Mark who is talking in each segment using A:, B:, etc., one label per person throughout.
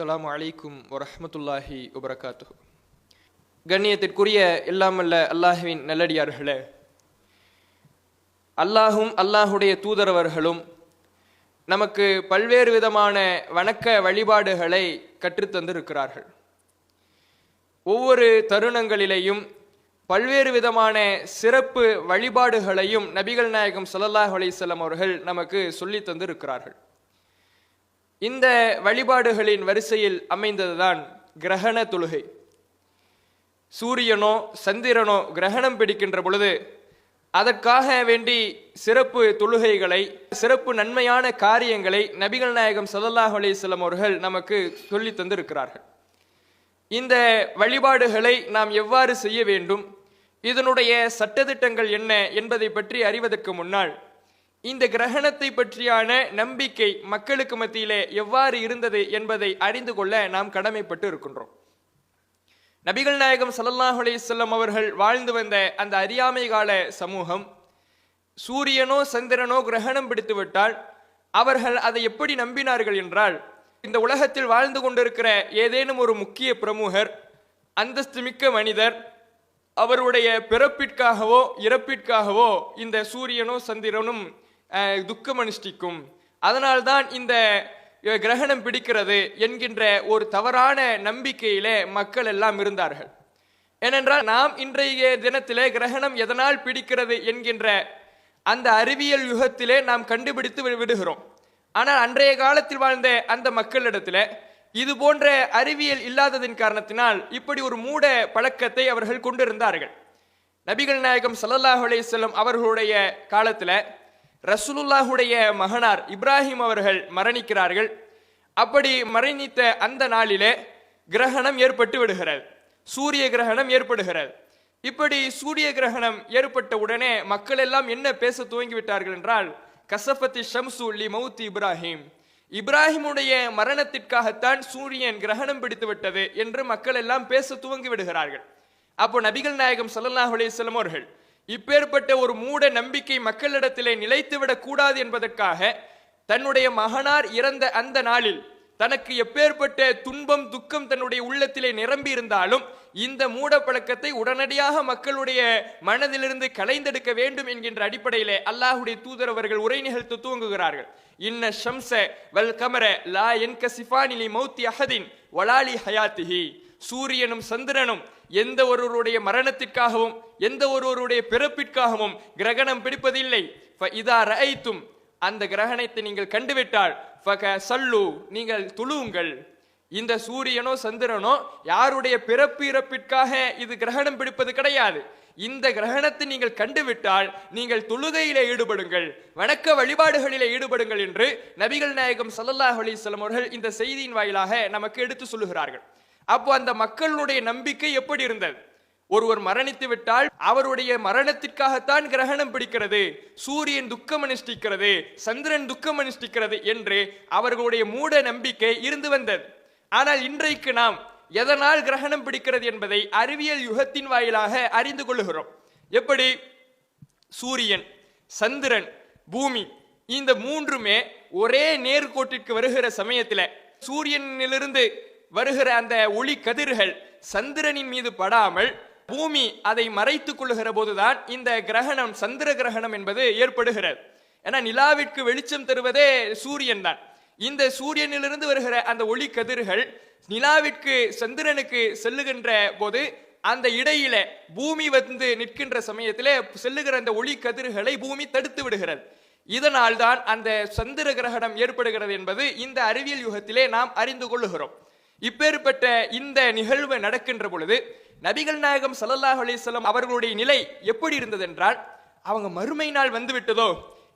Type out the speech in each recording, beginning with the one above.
A: அஸ்லாம் அலைக்கும் வரமத்துல்லாஹி வபரகாத்து கண்ணியத்திற்குரிய இல்லாமல்ல அல்லாஹுவின் நல்லடியார்களே. அல்லாஹும் அல்லாஹுடைய தூதரவர்களும் நமக்கு பல்வேறு விதமான வணக்க வழிபாடுகளை கற்றுத்தந்திருக்கிறார்கள் ஒவ்வொரு தருணங்களிலேயும் பல்வேறு விதமான சிறப்பு வழிபாடுகளையும் நபிகள் நாயகம் சல்லாஹ் அலைஹி அவர்கள் நமக்கு சொல்லித் தந்திருக்கிறார்கள். இந்த வழிபாடுகளின் வரிசையில் அமைந்ததுதான் கிரகண தொழுகை. சூரியனோ சந்திரனோ கிரகணம் பிடிக்கின்ற பொழுது அதற்காக வேண்டி சிறப்பு தொழுகைகளை சிறப்பு நன்மையான காரியங்களை நபிகள் நாயகம் சதல்லாஹ் அலைஹி அவர்கள் நமக்கு சொல்லி தந்திருக்கிறார்கள். இந்த வழிபாடுகளை நாம் எவ்வாறு செய்ய வேண்டும்? இதனுடைய சட்டதிட்டங்கள் என்ன என்பதை பற்றி அறிவதற்கு முன்னால் இந்த கிரகணத்தை பற்றியான நம்பிக்கை மக்களுக்கு மத்தியிலே எவ்வாறு இருந்தது என்பதை அறிந்து கொள்ள நாம் கடமைப்பட்டு இருக்கின்றோம். நபிகள் நாயகம் ஸல்லல்லாஹு அலைஹி அவர்கள் வாழ்ந்து வந்த அந்த அறியாமை கால சமூகம் சூரியனோ சந்திரனோ கிரகணம் பிடித்துவிட்டால் அவர்கள் அதை எப்படி நம்பினார்கள் என்றால் இந்த உலகத்தில் வாழ்ந்து கொண்டிருக்கிற ஏதேனும் ஒரு முக்கிய பிரமுகர் அந்தஸ்து மிக்க மனிதர் அவருடைய பிறப்பிற்காகவோ இறப்பிற்காகவோ இந்த சூரியனோ சந்திரனும் துக்கம் அனுஷ்டிக்கும் அதனால்தான் இந்த கிரகணம் பிடிக்கிறது என்கின்ற ஒரு தவறான நம்பிக்கையிலே மக்கள் எல்லாம் இருந்தார்கள். ஏனென்றால் நாம் இன்றைய தினத்திலே கிரகணம் எதனால் பிடிக்கிறது என்கின்ற அந்த அறிவியல் யுகத்திலே நாம் கண்டுபிடித்து வி- விடுகிறோம். ஆனால் அன்றைய காலத்தில் வாழ்ந்த அந்த மக்களிடத்தில் இது போன்ற அறிவியல் இல்லாததின் காரணத்தினால் இப்படி ஒரு மூட பழக்கத்தை அவர்கள் கொண்டிருந்தார்கள். நபிகள் நாயகம் சல்லல்லாஹ் அலைஹி அவர்களுடைய காலத்தில் ரசூலுல்லாஹுடைய மகனார் இப்ராஹிம் அவர்கள் மரணிக்கிறார்கள். அப்படி மரணித்த அந்த நாளிலே கிரகணம் ஏற்பட்டு விடுகிறது. சூரிய கிரகணம் ஏற்படுகிறது. இப்படி சூரிய கிரகணம் ஏற்பட்ட உடனே மக்கள் எல்லாம் என்ன பேச துவங்கி விட்டார்கள் என்றால் கசபத்தி ஷம்சு லி மௌத்தி இப்ராஹிம். இப்ராஹிமுடைய மரணத்திற்காகத்தான் சூரியன் கிரகணம் பிடித்து விட்டது என்று மக்கள் எல்லாம் பேச துவங்கி விடுகிறார்கள். அப்போ நபிகள் நாயகம் சல்லாஹ் அலைஹி அவர்கள் இப்பேற்பட்ட ஒரு மூட நம்பிக்கை மக்களிடத்திலே நிலைத்துவிடக் கூடாது என்பதற்காக தன்னுடைய மகனார் இறந்த அந்த நாளில் தனக்கு எப்பேற்பட்ட துன்பம் துக்கம் தன்னுடைய உள்ளத்திலே நிரம்பி இருந்தாலும் இந்த மூட பழக்கத்தை உடனடியாக மக்களுடைய மனதிலிருந்து கலைந்தெடுக்க வேண்டும் என்கின்ற அடிப்படையிலே அல்லாஹுடைய தூதரவர்கள் உரை நிகழ்த்து துவங்குகிறார்கள். இன்ன ஷம்ச வல் கமர லா என்க கசிஃபானிலி மௌத்தி அஹதின் வலாலி ஹயாத்திஹி. சூரியனும் சந்திரனும் எந்த ஒருவருடைய மரணத்திற்காகவும் எந்த ஒருவருடைய பிறப்பிற்காகவும் கிரகணம் பிடிப்பதில்லை. இதா ரஐத்தும் அந்த கிரகணத்தை நீங்கள் கண்டுவிட்டால் ஃபக சல்லு நீங்கள் துழுவுங்கள் இந்த சூரியனோ சந்திரனோ யாருடைய பிறப்பு இறப்பிற்காக இது கிரகணம் பிடிப்பது கிடையாது. இந்த கிரகணத்தை நீங்கள் கண்டுவிட்டால் நீங்கள் தொழுகையிலே ஈடுபடுங்கள் வணக்க வழிபாடுகளிலே ஈடுபடுங்கள் என்று நபிகள் நாயகம் சல்லல்லாஹ் அலைஹி அவர்கள் இந்த செய்தியின் வாயிலாக நமக்கு எடுத்து சொல்லுகிறார்கள். அப்போ அந்த மக்களுடைய நம்பிக்கை எப்படி இருந்தது? ஒருவர் மரணித்து விட்டால் அவருடைய மரணத்திற்காகத்தான் கிரகணம் பிடிக்கிறது சூரியன் துக்கம் அனுஷ்டிக்கிறது சந்திரன் துக்கம் அனுஷ்டிக்கிறது என்று அவர்களுடைய மூட நம்பிக்கை இருந்து வந்தது. ஆனால் இன்றைக்கு நாம் எதனால் கிரகணம் பிடிக்கிறது என்பதை அறிவியல் யுகத்தின் வாயிலாக அறிந்து கொள்ளுகிறோம். எப்படி? சூரியன் சந்திரன் பூமி இந்த மூன்றுமே ஒரே நேர்கோட்டிற்கு வருகிற சமயத்தில் சூரியனிலிருந்து வருகிற அந்த ஒளி கதிர்கள் சந்திரனின் மீது படாமல் பூமி அதை மறைத்துக் கொள்ளுகிற போதுதான் இந்த கிரகணம் சந்திர கிரகணம் என்பது ஏற்படுகிறது. ஏன்னா நிலாவிற்கு வெளிச்சம் தருவதே சூரியன் தான். இந்த சூரியனிலிருந்து வருகிற அந்த ஒளி கதிர்கள் நிலாவிற்கு சந்திரனுக்கு செல்லுகின்ற போது அந்த இடையில பூமி வந்து நிற்கின்ற சமயத்திலே செல்லுகிற அந்த ஒளி கதிர்களை பூமி தடுத்து விடுகிறது. இதனால் தான் அந்த சந்திர கிரகணம் ஏற்படுகிறது என்பது இந்த அறிவியல் யுகத்திலே நாம் அறிந்து கொள்ளுகிறோம். இப்பேற்பட்ட இந்த நிகழ்வு நடக்கின்ற பொழுது நபிகள் நாயகம் சல்லல்லாஹ் அலிசல்லாம் அவர்களுடைய நிலை எப்படி இருந்தது என்றால் அவங்க மறுமை நாள் வந்துவிட்டதோ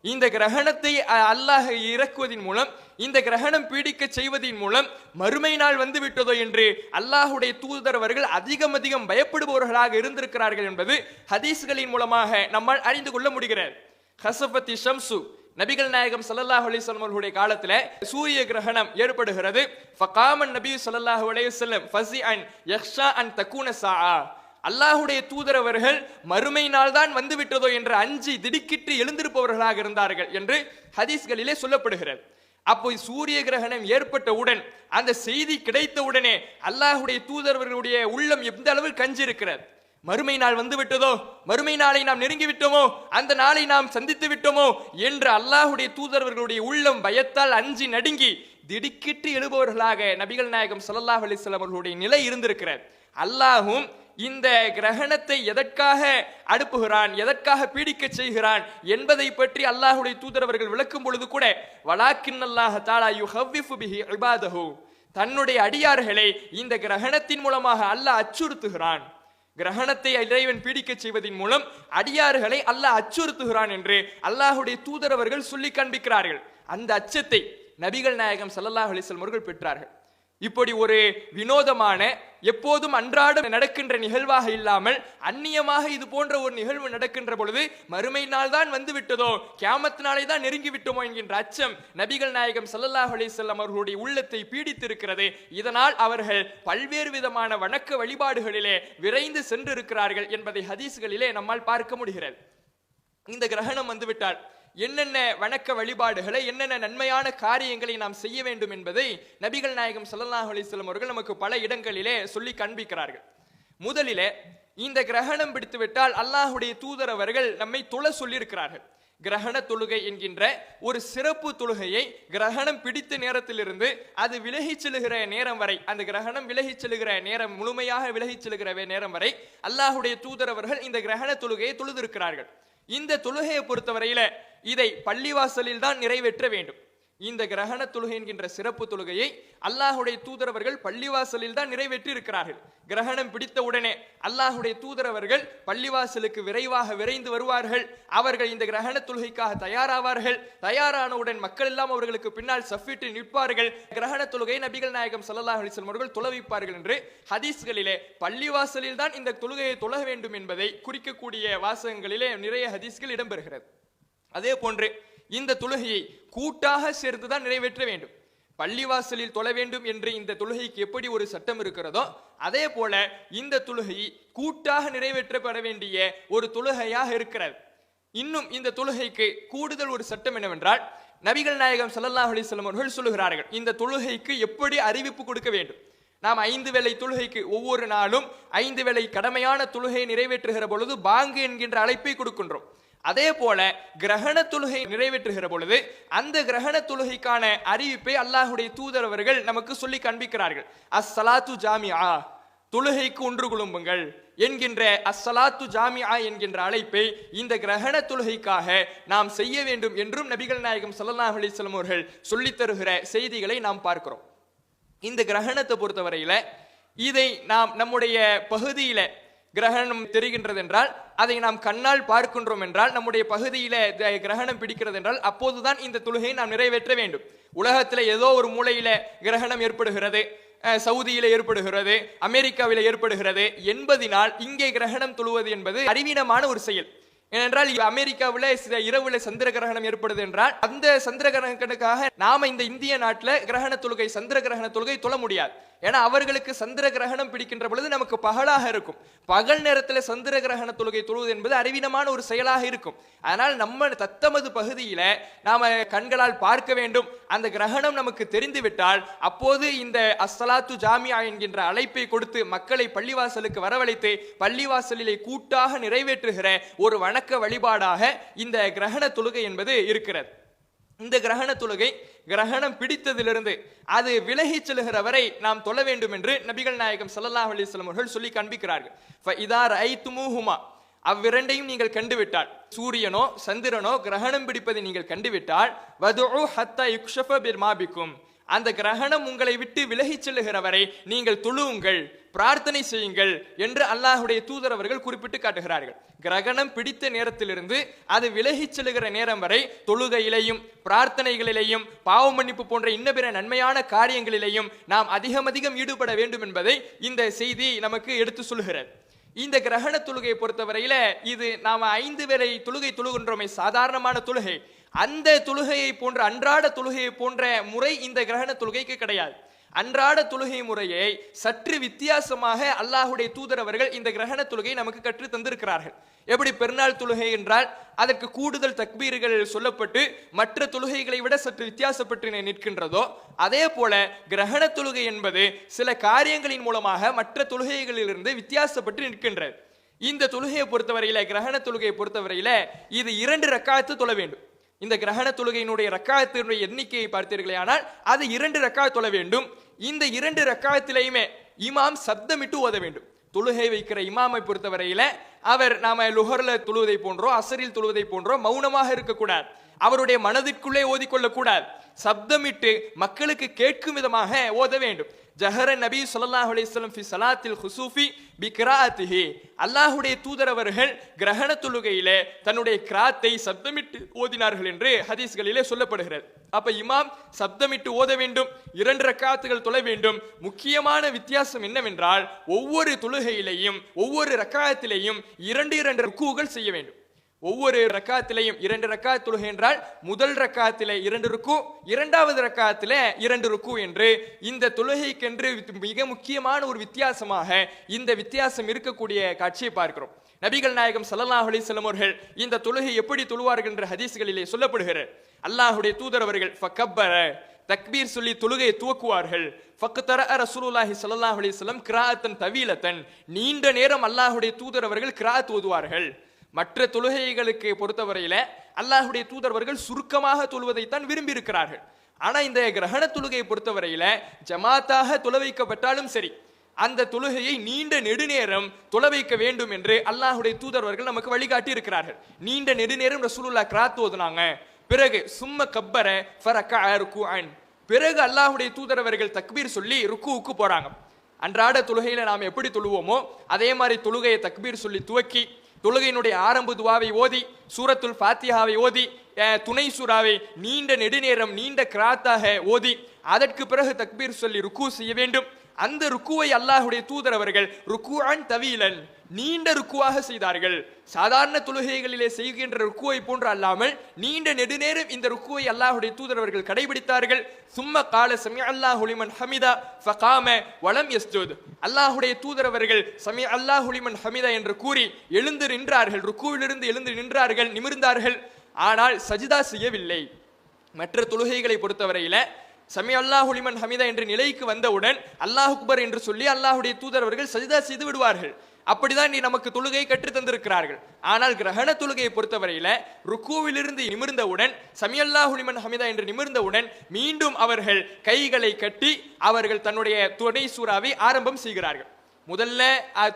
A: இந்த கிரகணத்தை அ- அல்லாஹ் இறக்குவதன் மூலம் இந்த கிரகணம் பீடிக்க செய்வதன் மூலம் மறுமை நாள் வந்து விட்டதோ என்று அல்லாஹுடைய தூதரவர்கள் அதிகம் அதிகம் பயப்படுபவர்களாக இருந்திருக்கிறார்கள் என்பது ஹதீஸ்களின் மூலமாக நம்மால் அறிந்து கொள்ள முடிகிறது. ஹசபத்தி ஷம்சு நபிகள் நாயகம் ஸல்லல்லாஹு அலைஹி அவர்களுடைய காலத்துல சூரிய கிரகணம் ஏற்படுகிறது. ஃபகாமன் நபி ஸல்லல்லாஹு அலைஹி ஃபசி அண்ட் யக்ஷா அண்ட் தக்கூன சா அல்லாஹுடைய தூதரவர்கள் மறுமை நாள் தான் வந்துவிட்டதோ என்று அஞ்சி திடுக்கிட்டு எழுந்திருப்பவர்களாக இருந்தார்கள் என்று ஹதீஸ்களிலே சொல்லப்படுகிறது. அப்போ சூரிய கிரகணம் ஏற்பட்டவுடன் அந்த செய்தி கிடைத்தவுடனே அல்லாஹுடைய தூதரவர்களுடைய உள்ளம் எந்த அளவில் கஞ்சிருக்கிறது மறுமை நாள் வந்து விட்டதோ மறுமை நாளை நாம் நெருங்கி விட்டோமோ? அந்த நாளை நாம் சந்தித்து விட்டோமோ? என்று அல்லாஹுடைய தூதரவர்களுடைய உள்ளம் பயத்தால் அஞ்சி நடுங்கி திடுக்கிட்டு எழுபவர்களாக நபிகள் நாயகம் சல்லாஹ் அலிஸ்லாம் அவர்களுடைய நிலை இருந்திருக்கிறார். அல்லாஹும் இந்த கிரகணத்தை எதற்காக அடுப்புகிறான் எதற்காக பீடிக்கச் செய்கிறான் என்பதை பற்றி அல்லாஹுடைய தூதரவர்கள் விளக்கும் பொழுது கூட வலாக்கின் அல்லாஹ் தாலா யுஹவ்விஃபு பிஹி இபாதஹு. தன்னுடைய அடியார்களை இந்த கிரகணத்தின் மூலமாக அல்லாஹ் அச்சுறுத்துகிறான். கிரகணத்தை இறைவன் பீடிக்கச் செய்வதன் மூலம் அடியார்களை அல்லாஹ் அச்சுறுத்துகிறான் என்று அல்லாஹ்வுடைய தூதரவர்கள் சொல்லி காண்பிக்கிறார்கள். அந்த அச்சத்தை நபிகள் நாயகம் சல்லல்லாஹ் அலைஹி அவர்கள் பெற்றார்கள். இப்படி ஒரு வினோதமான எப்போதும் அன்றாடம் நடக்கின்ற நிகழ்வாக இல்லாமல் அந்நியமாக இது போன்ற ஒரு நிகழ்வு நடக்கின்ற பொழுது மறுமை நாள் தான் வந்து விட்டதோ கேமத்தினாலே தான் நெருங்கி விட்டோமோ என்கின்ற அச்சம் நபிகள் நாயகம் சல்லல்லாஹ் அலைஹி அவர்களுடைய உள்ளத்தை பீடித்திருக்கிறது. இதனால் அவர்கள் பல்வேறு விதமான வணக்க வழிபாடுகளிலே விரைந்து சென்றிருக்கிறார்கள் என்பதை ஹதீஸ்களிலே நம்மால் பார்க்க முடிகிறது. இந்த கிரகணம் வந்துவிட்டால் என்னென்ன வணக்க வழிபாடுகளை என்னென்ன நன்மையான காரியங்களை நாம் செய்ய வேண்டும் என்பதை நபிகள் நாயகம் சல்லாஹ் அலிஸ்லம் அவர்கள் நமக்கு பல இடங்களிலே சொல்லி காண்பிக்கிறார்கள். முதலிலே இந்த கிரகணம் பிடித்துவிட்டால் அல்லாஹுடைய தூதர் அவர்கள் நம்மை தொழ சொல்லியிருக்கிறார்கள். கிரகண தொழுகை என்கின்ற ஒரு சிறப்பு தொழுகையை கிரகணம் பிடித்த நேரத்திலிருந்து அது விலகிச் செல்லுகிற நேரம் வரை அந்த கிரகணம் விலகிச் செல்லுகிற நேரம் முழுமையாக விலகிச் செல்லுகிற நேரம் வரை அல்லாஹுடைய தூதரவர்கள் இந்த கிரகண தொழுகையை தொழுதிருக்கிறார்கள். இந்த தொழுகையை பொறுத்தவரையில இதை பள்ளிவாசலில் தான் நிறைவேற்ற வேண்டும். இந்த கிரகண தொழுகை என்கின்ற சிறப்பு தொழுகையை அல்லாஹுடைய தூதரவர்கள் பள்ளிவாசலில் தான் நிறைவேற்றி இருக்கிறார்கள் கிரகணம் பிடித்த உடனே அல்லாஹுடைய தூதரவர்கள் பள்ளிவாசலுக்கு விரைவாக விரைந்து வருவார்கள். அவர்கள் இந்த கிரகண தொழுகைக்காக தயாராவார்கள். தயாரானவுடன் மக்கள் எல்லாம் அவர்களுக்கு பின்னால் சஃபிட்டு நிற்பார்கள். கிரகண தொழுகை நபிகள் நாயகம் சல்லாஹ் அலைஹி அவர்கள் தொலைவிப்பார்கள் என்று ஹதீஸ்களிலே பள்ளிவாசலில் தான் இந்த தொழுகையை தொழ வேண்டும் என்பதை குறிக்கக்கூடிய வாசகங்களிலே நிறைய ஹதீஸ்கள் இடம்பெறுகிறது. அதே போன்று இந்த தொழுகையை கூட்டாக சேர்த்து தான் நிறைவேற்ற வேண்டும். பள்ளிவாசலில் தொழ வேண்டும் என்று இந்த தொழுகைக்கு எப்படி ஒரு சட்டம் இருக்கிறதோ அதே போல இந்த தொழுகை கூட்டாக நிறைவேற்றப்பட வேண்டிய ஒரு தொழுகையாக இருக்கிறது. இன்னும் இந்த தொழுகைக்கு கூடுதல் ஒரு சட்டம் என்னவென்றால் நபிகள் நாயகம் சல்லல்லாஹ் அலிஸ்லம் அவர்கள் சொல்லுகிறார்கள் இந்த தொழுகைக்கு எப்படி அறிவிப்பு கொடுக்க வேண்டும்? நாம் ஐந்து வேளை தொழுகைக்கு ஒவ்வொரு நாளும் ஐந்து வேளை கடமையான தொழுகையை நிறைவேற்றுகிற பொழுது பாங்கு என்கின்ற அழைப்பை கொடுக்கின்றோம். அதே போல கிரகண தொழுகை நிறைவேற்றுகிற பொழுது அந்த கிரகண தொழுகைக்கான அறிவிப்பை அல்லாஹுடைய தூதர் அவர்கள் நமக்கு சொல்லி காண்பிக்கிறார்கள். அஸ்ஸலாத்து ஜாமியா தொழுகைக்கு ஒன்று குழும்புங்கள் என்கின்ற அஸ்ஸலாத்து ஜாமியா என்கின்ற அழைப்பை இந்த கிரகண தொழுகைக்காக நாம் செய்ய வேண்டும் என்றும் நபிகள் நாயகம் சல்லாஹ் அலிஸ்லம் அவர்கள் சொல்லித் தருகிற செய்திகளை நாம் பார்க்கிறோம். இந்த கிரகணத்தை பொறுத்தவரையில இதை நாம் நம்முடைய பகுதியில கிரகணம் தெரிகின்றது என்றால் அதை நாம் கண்ணால் பார்க்கின்றோம் என்றால் நம்முடைய பகுதியில கிரகணம் பிடிக்கிறது என்றால் அப்போதுதான் இந்த தொழுகையை நாம் நிறைவேற்ற வேண்டும். உலகத்துல ஏதோ ஒரு மூலையில கிரகணம் ஏற்படுகிறது சவுதியில ஏற்படுகிறது அமெரிக்காவில ஏற்படுகிறது. என்பதினால் இங்கே கிரகணம் தொழுவது என்பது அறிவீனமான ஒரு செயல். ஏனென்றால் அமெரிக்காவில் சில இரவுல சந்திர கிரகணம் ஏற்படுது என்றால் அந்த சந்திர கிரகணத்துக்காக நாம இந்த இந்திய நாட்டில் கிரகண தொழுகை சந்திர கிரகண தொழுகை தொழ முடியாது. ஏன்னா அவர்களுக்கு சந்திர கிரகணம் பிடிக்கின்ற பொழுது நமக்கு பகலாக இருக்கும். பகல் நேரத்தில் சந்திர கிரகண தொழுகை தொழுவது என்பது அறிவீனமான ஒரு செயலாக இருக்கும். அதனால் நம்ம தத்தமது பகுதியில் நாம கண்களால் பார்க்க வேண்டும். அந்த கிரகணம் நமக்கு தெரிந்துவிட்டால் அப்போது இந்த அஸ்ஸலாத்து ஜாமியா என்கின்ற அழைப்பை கொடுத்து மக்களை பள்ளிவாசலுக்கு வரவழைத்து பள்ளிவாசலிலே கூட்டாக நிறைவேற்றுகிற ஒரு வணக்க வழிபாடாக இந்த கிரகண தொழுகை என்பது இருக்கிறது. இந்த கிரகண தொழுகை கிரகணம் பிடித்ததிலிருந்து அது விலகிச் செல்கிற வரை நாம் தொழ வேண்டும் என்று நபிகள் நாயகம் ஸல்லல்லாஹு அலிஸ்லம் அவர்கள் சொல்லி காண்பிக்கிறார்கள். ஃபஇதா ரஐத்துமூஹுமா அவ்விரண்டையும் நீங்கள் கண்டுவிட்டால். சூரியனோ சந்திரனோ கிரகணம் பிடிப்பதை நீங்கள் கண்டுவிட்டால் வதுஉ ஹத்தா யுக்ஷப பிர்மாபிக்கும். அந்த கிரகணம் உங்களை விட்டு விலகிச் செல்லுகிற வரை நீங்கள் தொழுவுங்கள் பிரார்த்தனை செய்யுங்கள் என்று அல்லாஹுடைய தூதர் அவர்கள் குறிப்பிட்டு காட்டுகிறார்கள். கிரகணம் பிடித்த நேரத்திலிருந்து அது விலகிச் செல்லுகிற நேரம் வரை தொழுகையிலையும் பிரார்த்தனைகளிலேயும் பாவ மன்னிப்பு போன்ற இன்ன பிற நன்மையான காரியங்களிலேயும் நாம் அதிகம் அதிகம் ஈடுபட வேண்டும் என்பதை இந்த செய்தி நமக்கு எடுத்து சொல்கிறது இந்த கிரகண தொழுகையை பொறுத்தவரையில இது நாம ஐந்து வேளை தொழுகை தொழுகின்றோமே சாதாரணமான தொழுகை. அந்த தொழுகையை போன்ற அன்றாட தொழுகையை போன்ற முறை இந்த கிரகண தொழுகைக்கு கிடையாது. அன்றாட தொழுகை முறையை சற்று வித்தியாசமாக அல்லாஹுடைய தூதர் அவர்கள் இந்த கிரகண தொழுகை நமக்கு கற்று தந்திருக்கிறார்கள். எப்படி பெருநாள் தொழுகை என்றால் அதற்கு கூடுதல் தக்பீர்கள் சொல்லப்பட்டு மற்ற தொழுகைகளை விட சற்று வித்தியாசப்பட்டு நிற்கின்றதோ அதே போல கிரகண தொழுகை என்பது சில காரியங்களின் மூலமாக மற்ற தொழுகைகளிலிருந்து வித்தியாசப்பட்டு நிற்கின்றது. இந்த தொழுகையை பொறுத்தவரையில கிரகண தொழுகையை பொறுத்தவரையில இது இரண்டு ரக்காயத்து தொழ வேண்டும். இந்த கிரகண தொழுகையினுடைய ரக்காயத்தினுடைய எண்ணிக்கையை பார்த்தீர்களே ஆனால் அது இரண்டு ரக்காத் தொழ வேண்டும். இந்த இரண்டு ரக்காயத்திலையுமே இமாம் சப்தமிட்டு ஓத வேண்டும். தொழுகை வைக்கிற இமாமை பொறுத்தவரையில அவர் நாம லுஹர்ல தொழுவதை போன்றோ அசரில் தொழுவதை போன்றோ மௌனமாக இருக்கக்கூடாது. அவருடைய மனதிற்குள்ளே ஓதிக்கொள்ளக்கூடாது. சப்தமிட்டு மக்களுக்கு கேட்கும் விதமாக ஓத வேண்டும். ஜஹர நபி சொல்லாஹ் அலிஸ்லம் ஃபி சலாத்தில் ஹுசூஃபி பி கிராத்திஹி அல்லாஹுடைய தூதரவர்கள் கிரகண தொழுகையிலே தன்னுடைய கிராத்தை சப்தமிட்டு ஓதினார்கள் என்று ஹதீஸ்களிலே சொல்லப்படுகிறது. அப்ப இமாம் சப்தமிட்டு ஓத வேண்டும் இரண்டு ரக்காத்துகள் தொழ வேண்டும். முக்கியமான வித்தியாசம் என்னவென்றால் ஒவ்வொரு தொழுகையிலையும் ஒவ்வொரு ரக்காயத்திலேயும் இரண்டு இரண்டு ருக்குகள் செய்ய வேண்டும். ஒவ்வொரு ரக்காத்திலையும் இரண்டு ரக்கா தொழுகை என்றால் முதல் ரக்காத்திலே இரண்டு ருக்கு இரண்டாவது ரக்காத்திலே இரண்டு ருக்கு என்று. இந்த தொழுகைக்கென்று மிக முக்கியமான ஒரு வித்தியாசமாக இந்த வித்தியாசம் இருக்கக்கூடிய காட்சியை பார்க்கிறோம். நபிகள் நாயகம் ஸல்லல்லாஹு அலைஹி அவர்கள் இந்த தொழுகை எப்படி தொழுவார்கள் என்ற ஹதீஸ்களிலே சொல்லப்படுகிறது. அல்லாஹுடைய தூதர் அவர்கள் ஃபக்கப்பர தக்பீர் சொல்லி தொழுகையை துவக்குவார்கள். ஃபக்தர ரசூலுல்லாஹி சல்லாஹ் அலைஹி கிராத்தன் கிராஅத்தன் தவீலத்தன் நீண்ட நேரம் அல்லாஹுடைய தூதர் அவர்கள் கிராத் ஓதுவார்கள். மற்ற தொழுகைகளுக்கு பொறுத்தவரையில அல்லாஹுடைய தூதர்வர்கள் சுருக்கமாக தொழுவதைத்தான் விரும்பி இருக்கிறார்கள் ஆனா இந்த கிரகண தொழுகையை பொறுத்தவரையில ஜமாத்தாக தொழ வைக்கப்பட்டாலும் சரி அந்த தொழுகையை நீண்ட நெடுநேரம் தொழ வைக்க வேண்டும் என்று அல்லாஹுடைய தூதர்வர்கள் நமக்கு வழிகாட்டி இருக்கிறார்கள் நீண்ட நெடுநேரம் ரசூலுல்லா கிராத் ஓதுனாங்க. பிறகு சும்ம கப்பர ஃபரக்கா ருக்குஅன். பிறகு அல்லாஹுடைய தூதரவர்கள் தக்பீர் சொல்லி ருக்குவுக்கு போறாங்க. அன்றாட தொழுகையில நாம் எப்படி தொழுவோமோ அதே மாதிரி தொழுகையை தக்பீர் சொல்லி துவக்கி தொழுகையினுடைய ஆரம்ப துவாவை ஓதி சூரத்துல் ஃபாத்தியாவை ஓதி துணை சூறாவை நீண்ட நெடுநேரம் நீண்ட கிராத்தாக ஓதி அதற்கு பிறகு தக்பீர் சொல்லி ருக்கு செய்ய வேண்டும். அந்த ருக்குவை அல்லாஹுடைய தூதர் அவர்கள் ருக்குவான் தவீலன். நீண்ட ருக்குவாக செய்தார்கள். சாதாரண தொழுகைகளிலே செய்கின்ற ருக்குவை போன்று அல்லாமல் நீண்ட நெடுநேரம் இந்த ருக்குவை அல்லாஹுடைய தூதர் அவர்கள் கடைபிடித்தார்கள். சும்ம கால சமி அல்லாஹுலிமன் ஹமிதா ஃபகாம வளம் யஸ்ஜுத். அல்லாஹுடைய தூதர் அவர்கள் அல்லாஹ் அல்லாஹுலிமன் ஹமிதா என்று கூறி எழுந்து நின்றார்கள். ருக்குவிலிருந்து எழுந்து நின்றார்கள் நிமிர்ந்தார்கள். ஆனால் சஜிதா செய்யவில்லை. மற்ற தொழுகைகளை பொறுத்தவரையில சமி அல்லாஹ் ஹுலிமன் ஹமிதா என்ற நிலைக்கு வந்தவுடன் அல்லாஹ் அக்பர் என்று சொல்லி அல்லாஹ்வுடைய தூதர் அவர்கள் சஜிதா செய்து விடுவார்கள். அப்படிதான் நீ நமக்கு தொழுகையை கற்று தந்திருக்கிறார்கள் ஆனால் கிரகண தொழுகையை பொறுத்தவரையில ருக்குவிலிருந்து நிமிர்ந்தவுடன் சமியல்லா ஹுலிமன் ஹமிதா என்று நிமிர்ந்தவுடன் மீண்டும் அவர்கள் கைகளை கட்டி அவர்கள் தன்னுடைய துணை சூறாவை ஆரம்பம் செய்கிறார்கள். முதல்ல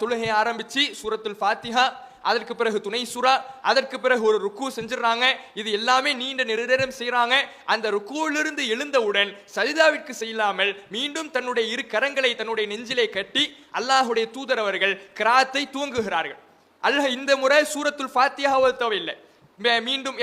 A: தொழுகையை ஆரம்பிச்சு சூரத்துல் ஃபாத்திஹா அதற்கு பிறகு துணை சுறா அதற்கு பிறகு ஒரு ருக்கு செஞ்சிடறாங்க இது எல்லாமே நீண்ட நெடுநேரம் செய்கிறாங்க அந்த ருக்குவிலிருந்து எழுந்தவுடன் சஜிதாவிற்கு செய்யாமல் மீண்டும் தன்னுடைய இரு கரங்களை தன்னுடைய நெஞ்சிலே கட்டி அல்லாஹுடைய தூதர் அவர்கள் கிராத்தை தூங்குகிறார்கள். அல்லாஹ் இந்த முறை சூரத்துல் ஃபாத்தியாவை தவில்லை மீண்டும்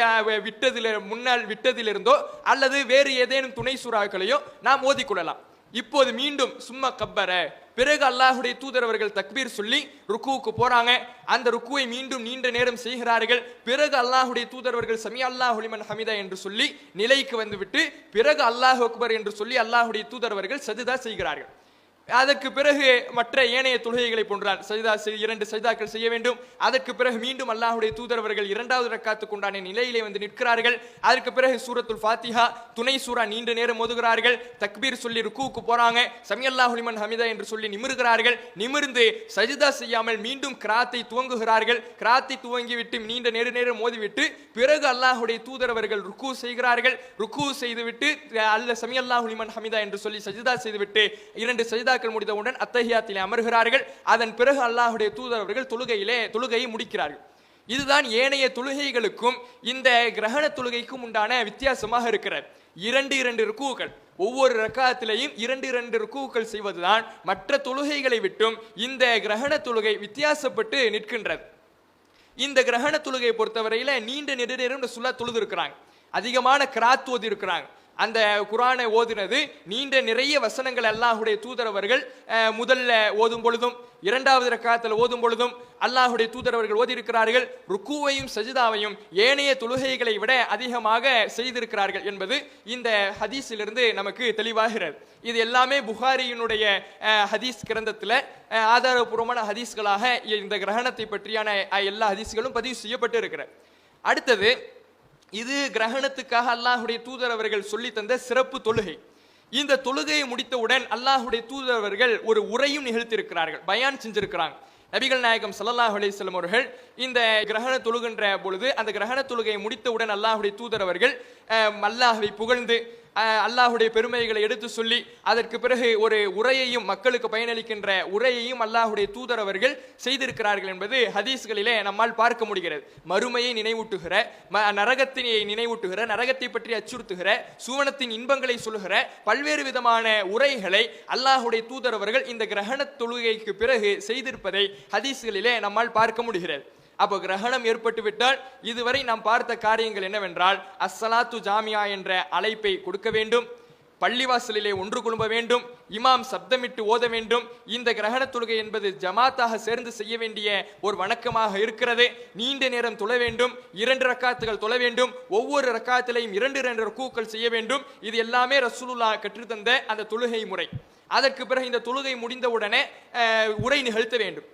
A: விட்டதில் முன்னால் விட்டதிலிருந்தோ அல்லது வேறு ஏதேனும் துணை சூறாக்களையோ நாம் ஓதிக்கொள்ளலாம் இப்போது மீண்டும் சும்மா கப்பர பிறகு அல்லாஹுடைய தூதர் அவர்கள் தக்பீர் சொல்லி ருக்குவுக்கு போறாங்க. அந்த ருக்குவை மீண்டும் நீண்ட நேரம் செய்கிறார்கள். பிறகு அல்லாஹுடைய தூதர் அவர்கள் சமி அல்லாஹ் ஹுலிமன் ஹமிதா என்று சொல்லி நிலைக்கு வந்துவிட்டு பிறகு அல்லாஹ் அக்பர் என்று சொல்லி அல்லாஹுடைய தூதர் அவர்கள் சஜிதா செய்கிறார்கள். அதற்கு பிறகு மற்ற ஏனைய தொழுகைகளை போன்றான் சஜிதா இரண்டு சஜிதாக்கள் செய்ய வேண்டும். அதற்கு பிறகு மீண்டும் அல்லாஹுடைய தூதரவர்கள் இரண்டாவது ரக்காத்துக்கு உண்டான நிலையிலே வந்து நிற்கிறார்கள். அதற்கு பிறகு சூரத்துல் ஃபாத்திஹா துணை சூரா நீண்ட நேரம் மோதுகிறார்கள் தக்பீர் சொல்லி ருக்குவுக்கு போறாங்க. சமியல்லா ஹுலிமன் ஹமிதா என்று சொல்லி நிமிர்கிறார்கள். நிமிர்ந்து சஜிதா செய்யாமல் மீண்டும் கிராத்தை துவங்குகிறார்கள். கிராத்தை துவங்கிவிட்டு நீண்ட நேர நேரம் மோதிவிட்டு பிறகு அல்லாஹுடைய தூதரவர்கள் ருக்கு செய்கிறார்கள். ருக்கு செய்துவிட்டு அல்ல சமியல்லா ஹுலிமன் ஹமிதா என்று சொல்லி சஜிதா செய்துவிட்டு இரண்டு சஜிதா சஜிதாக்கள் முடித்தவுடன் அத்தஹியாத்திலே அமர்கிறார்கள். அதன் பிறகு அல்லாஹுடைய தூதர் அவர்கள் தொழுகையிலே தொழுகையை முடிக்கிறார்கள். இதுதான் ஏனைய தொழுகைகளுக்கும் இந்த கிரகண தொழுகைக்கும் உண்டான வித்தியாசமாக இருக்கிறது. இரண்டு இரண்டு ருக்குகள் ஒவ்வொரு ரக்காத்திலையும் இரண்டு இரண்டு ருக்குகள் செய்வதுதான் மற்ற தொழுகைகளை விட்டும் இந்த கிரகண தொழுகை வித்தியாசப்பட்டு நிற்கின்றது. இந்த கிரகண தொழுகையை பொறுத்தவரையில நீண்ட நெடுநேரம் சுல்லா தொழுது இருக்கிறாங்க. அதிகமான கிராத் ஓதி இருக்கிறாங்க அந்த குரானை ஓதுனது நீண்ட நிறைய வசனங்கள் அல்லாஹுடைய தூதரவர்கள் முதல்ல ஓதும் பொழுதும் இரண்டாவது ரக்காத்தில் ஓதும் பொழுதும் அல்லாஹுடைய தூதரவர்கள் ஓதி இருக்கிறார்கள் ருக்குவையும் சஜிதாவையும் ஏனைய தொழுகைகளை விட அதிகமாக செய்திருக்கிறார்கள் என்பது இந்த ஹதீஸிலிருந்து நமக்கு தெளிவாகிறது. இது எல்லாமே புகாரியினுடைய ஹதீஸ் கிரந்தத்தில் ஆதாரபூர்வமான ஹதீஸ்களாக இந்த கிரகணத்தை பற்றியான எல்லா ஹதீஸ்களும் பதிவு செய்யப்பட்டு இருக்கிறது அடுத்தது இது கிரகணத்துக்காக அல்லாஹுடைய தூதர் அவர்கள் சொல்லி தந்த சிறப்பு தொழுகை. இந்த தொழுகையை முடித்தவுடன் அல்லாஹுடைய தூதர் அவர்கள் ஒரு உரையும் நிகழ்த்தியிருக்கிறார்கள் பயான் செஞ்சிருக்கிறாங்க. நபிகள் நாயகம் சல்லாஹ் அலிஸ்லம் அவர்கள் இந்த கிரகண தொழுகின்ற பொழுது அந்த கிரகண தொழுகையை முடித்தவுடன் அல்லாஹுடைய தூதர் அவர்கள் அஹ், புகழ்ந்து அல்லாஹுடைய பெருமைகளை எடுத்து சொல்லி அதற்கு பிறகு ஒரு உரையையும் மக்களுக்கு பயனளிக்கின்ற உரையையும் அல்லாஹுடைய தூதர் அவர்கள் செய்திருக்கிறார்கள் என்பது ஹதீஸ்களிலே நம்மால் பார்க்க முடிகிறது. மறுமையை நினைவூட்டுகிற ம- நரகத்தினை நினைவூட்டுகிற நரகத்தை பற்றி அச்சுறுத்துகிற சுவனத்தின் இன்பங்களை சொல்லுகிற பல்வேறு விதமான உரைகளை அல்லாஹுடைய தூதர் அவர்கள் இந்த கிரகண தொழுகைக்கு பிறகு செய்திருப்பதை ஹதீஸ்களிலே நம்மால் பார்க்க முடிகிறது. அப்போ கிரகணம் ஏற்பட்டுவிட்டால் இதுவரை நாம் பார்த்த காரியங்கள் என்னவென்றால் அஸ்ஸலாத்து ஜாமியா என்ற அழைப்பை கொடுக்க வேண்டும் பள்ளிவாசலிலே ஒன்று குழும்ப வேண்டும் இமாம் சப்தமிட்டு ஓத வேண்டும். இந்த கிரகண தொழுகை என்பது ஜமாத்தாக சேர்ந்து செய்ய வேண்டிய ஒரு வணக்கமாக இருக்கிறது. நீண்ட நேரம் தொழ வேண்டும் இரண்டு ரக்காத்துகள் தொழ வேண்டும் ஒவ்வொரு ரக்காத்திலையும் இரண்டு இரண்டு ரக்கூக்கள் செய்ய வேண்டும். இது எல்லாமே ரசூலுல்லா கற்றுத்தந்த அந்த தொழுகை முறை. அதற்கு பிறகு இந்த தொழுகை முடிந்தவுடனே அஹ், உரை நிகழ்த்த வேண்டும்.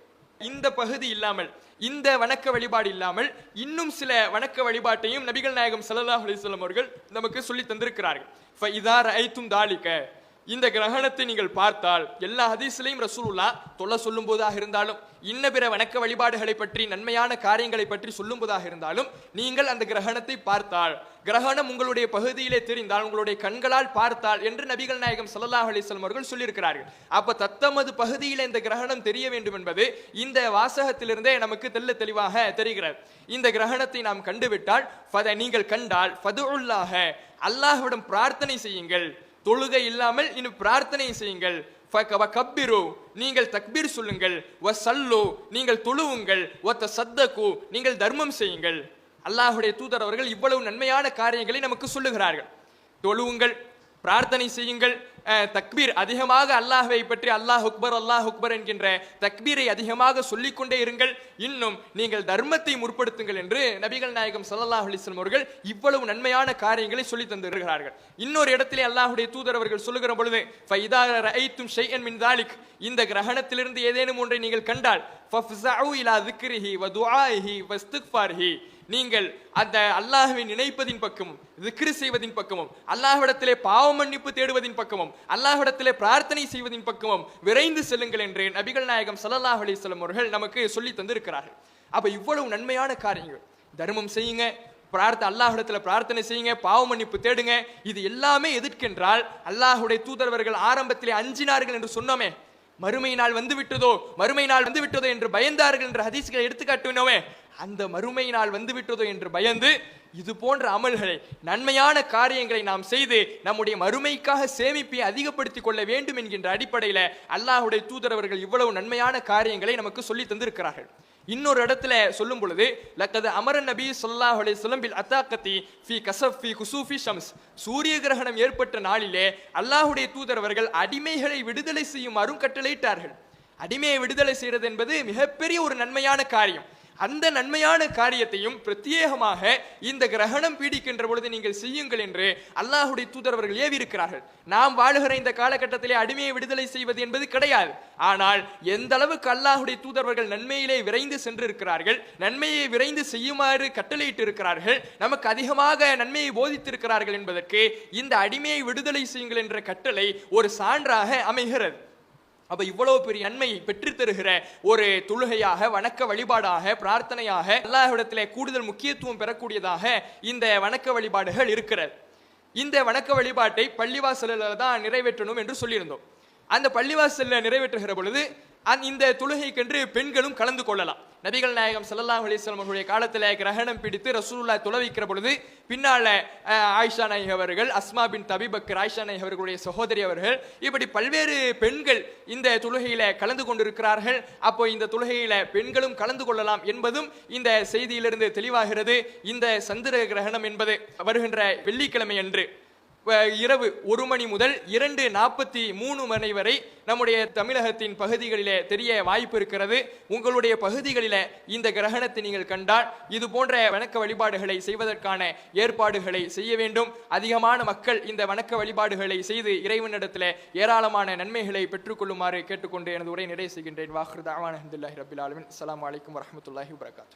A: இந்த பகுதி இல்லாமல் இந்த வணக்க வழிபாடு இல்லாமல் இன்னும் சில வணக்க வழிபாட்டையும் நபிகள் நாயகம் சல்லாஹ் அலைஹி அவர்கள் நமக்கு சொல்லி தந்திருக்கிறார்கள். இதார் ரஐத்தும் தாலிக. இந்த கிரகணத்தை நீங்கள் பார்த்தால் எல்லா ஹதீஸ்லையும் ரசூலுல்லா தொல்ல சொல்லும் போதாக இருந்தாலும் இன்ன பிற வணக்க வழிபாடுகளை பற்றி நன்மையான காரியங்களை பற்றி சொல்லும் போதாக இருந்தாலும் நீங்கள் அந்த கிரகணத்தை பார்த்தால் கிரகணம் உங்களுடைய பகுதியிலே தெரிந்தால் உங்களுடைய கண்களால் பார்த்தால் என்று நபிகள் நாயகம் சல்லாஹ் அலைஹி அவர்கள் சொல்லியிருக்கிறார்கள். அப்ப தத்தமது பகுதியில் இந்த கிரகணம் தெரிய வேண்டும் என்பது இந்த வாசகத்திலிருந்தே நமக்கு தெல்ல தெளிவாக தெரிகிறது. இந்த கிரகணத்தை நாம் கண்டுவிட்டால் நீங்கள் கண்டால் ஃபதுல்லாஹ அல்லாஹ்விடம் பிரார்த்தனை செய்யுங்கள். தொழுகை இல்லாமல் இன்னும் பிரார்த்தனை செய்யுங்கள். ஃபக- நீங்கள் தக்பீர் சொல்லுங்கள். வ சல்லோ. நீங்கள் தொழுவுங்கள். ஒத்த சத்தக்கு நீங்கள் தர்மம் செய்யுங்கள். அல்லாஹுடைய தூதர் அவர்கள் இவ்வளவு நன்மையான காரியங்களை நமக்கு சொல்லுகிறார்கள். தொழுவுங்கள் பிரார்த்தனை செய்யுங்கள். தக்பீர் அதிகமாக அல்லாஹுவை பற்றி அல்லாஹ் அக்பர் அல்லாஹ் அக்பர் என்கின்ற தக்பீரை அதிகமாக சொல்லிக்கொண்டே இருங்கள். இன்னும் நீங்கள் தர்மத்தை முற்படுத்துங்கள் என்று நபிகள் நாயகம் சல்லாஹ் அலிஸ்லம் அவர்கள் இவ்வளவு நன்மையான காரியங்களை சொல்லி தந்திருக்கிறார்கள். இன்னொரு இடத்திலே அல்லாஹுடைய தூதர் அவர்கள் சொல்லுகிற பொழுது ஃபைதா ரஐத்தும் ஷைஅன் மின் தாலிக். இந்த கிரகணத்திலிருந்து ஏதேனும் ஒன்றை நீங்கள் கண்டால் ஃபஃப்ஸஉ இலா திக்ரிஹி வ துஆஇஹி வ நீங்கள் அந்த அல்லாஹுவை நினைப்பதின் பக்கமும் திக்ரு செய்வதின் பக்கமும் அல்லாஹ்விடத்திலே பாவ மன்னிப்பு தேடுவதின் பக்கமும் அல்லாஹிடத்திலே பிரார்த்தனை செய்வதின் பக்கமும் விரைந்து செல்லுங்கள் என்று நபிகள் நாயகம் சல்லாஹ் அலிஸ்லம் அவர்கள் நமக்கு சொல்லி தந்திருக்கிறார்கள். அப்ப இவ்வளவு நன்மையான காரியங்கள். தர்மம் செய்யுங்க பிரார்த்த அல்லாஹிடத்தில் பிரார்த்தனை செய்யுங்க பாவ மன்னிப்பு தேடுங்க. இது எல்லாமே எதிர்க்கென்றால் அல்லாஹுடைய தூதரவர்கள் ஆரம்பத்திலே அஞ்சினார்கள் என்று சொன்னோமே. மறுமை நாள் வந்து விட்டதோ மறுமை நாள் வந்து விட்டதோ என்று பயந்தார்கள் என்ற ஹதீஸ்களை எடுத்துக்காட்டுவினோமே. அந்த மறுமை நாள் வந்துவிட்டதோ என்று பயந்து இது போன்ற அமல்களை நன்மையான காரியங்களை நாம் செய்து நம்முடைய மறுமைக்காக சேமிப்பை அதிகப்படுத்திக் கொள்ள வேண்டும் என்கின்ற அடிப்படையில் அல்லாஹுடைய தூதரவர்கள் இவ்வளவு நன்மையான காரியங்களை நமக்கு சொல்லி தந்திருக்கிறார்கள். இன்னொரு இடத்துல சொல்லும் பொழுது லக்கது அமர நபி சொல்லாஹ் அலி சுலம்பில் அத்தாக்கத்தி ஃபி கசஃப் ஃபி குசூஃபி ஷம்ஸ். சூரிய கிரகணம் ஏற்பட்ட நாளிலே அல்லாஹுடைய தூதரவர்கள் அடிமைகளை விடுதலை செய்யுமாறும் கட்டளையிட்டார்கள். அடிமையை விடுதலை செய்கிறது என்பது மிகப்பெரிய ஒரு நன்மையான காரியம். அந்த நன்மையான காரியத்தையும் பிரத்யேகமாக இந்த கிரகணம் பீடிக்கின்ற பொழுது நீங்கள் செய்யுங்கள் என்று அல்லாஹுடைய தூதரவர்கள் ஏவி இருக்கிறார்கள் நாம் வாழுகிற இந்த காலகட்டத்திலே அடிமையை விடுதலை செய்வது என்பது கிடையாது. ஆனால் எந்த அளவுக்கு அல்லாஹுடைய தூதரவர்கள் நன்மையிலே விரைந்து சென்று இருக்கிறார்கள் நன்மையை விரைந்து செய்யுமாறு கட்டளையிட்டு இருக்கிறார்கள் நமக்கு அதிகமாக நன்மையை போதித்திருக்கிறார்கள் என்பதற்கு இந்த அடிமையை விடுதலை செய்யுங்கள் என்ற கட்டளை ஒரு சான்றாக அமைகிறது. அப்ப இவ்வளவு பெரிய நன்மையை பெற்றுத்தருகிற ஒரு தொழுகையாக வணக்க வழிபாடாக பிரார்த்தனையாக அல்லாஹ்விடத்திலே கூடுதல் முக்கியத்துவம் பெறக்கூடியதாக இந்த வணக்க வழிபாடுகள் இருக்கிறது. இந்த வணக்க வழிபாட்டை பள்ளிவாசலில் தான் நிறைவேற்றணும் என்று சொல்லியிருந்தோம். அந்த பள்ளிவாசலில் நிறைவேற்றுகிற பொழுது இந்த தொழுகைக்கென்று பெண்களும் கலந்து கொள்ளலாம். நபிகள் நாயகம் ஸல்லல்லாஹு அலிஸ்லாம் அவர்களுடைய காலத்தில் கிரகணம் பிடித்து ரசூலுல்லா துளவிக்கிற பொழுது பின்னால் ஆயிஷா நாயக் அவர்கள் அஸ்மா பின் தபிபக்கர் ஆயிஷா நாயக் அவர்களுடைய சகோதரி அவர்கள் இப்படி பல்வேறு பெண்கள் இந்த தொழுகையில் கலந்து கொண்டிருக்கிறார்கள். அப்போ இந்த தொழுகையில் பெண்களும் கலந்து கொள்ளலாம் என்பதும் இந்த செய்தியிலிருந்து தெளிவாகிறது. இந்த சந்திர கிரகணம் என்பது வருகின்ற வெள்ளிக்கிழமை அன்று இரவு ஒரு மணி முதல் இரண்டு நாற்பத்தி மூணு மணி வரை நம்முடைய தமிழகத்தின் பகுதிகளிலே தெரிய வாய்ப்பு இருக்கிறது. உங்களுடைய பகுதிகளிலே இந்த கிரகணத்தை நீங்கள் கண்டால் இது போன்ற வணக்க வழிபாடுகளை செய்வதற்கான ஏற்பாடுகளை செய்ய வேண்டும். அதிகமான மக்கள் இந்த வணக்க வழிபாடுகளை செய்து இறைவனிடத்தில் ஏராளமான நன்மைகளை பெற்றுக்கொள்ளுமாறு கேட்டுக்கொண்டு எனது உரை நிறைவு செய்கின்றேன். வாஹ்ரு அஹமதுல்லாஹி ரபில் ஆலமின். அஸ்ஸலாமு வலைக்கம் வரமத்துல்லாஹி வபரகாத்துஹு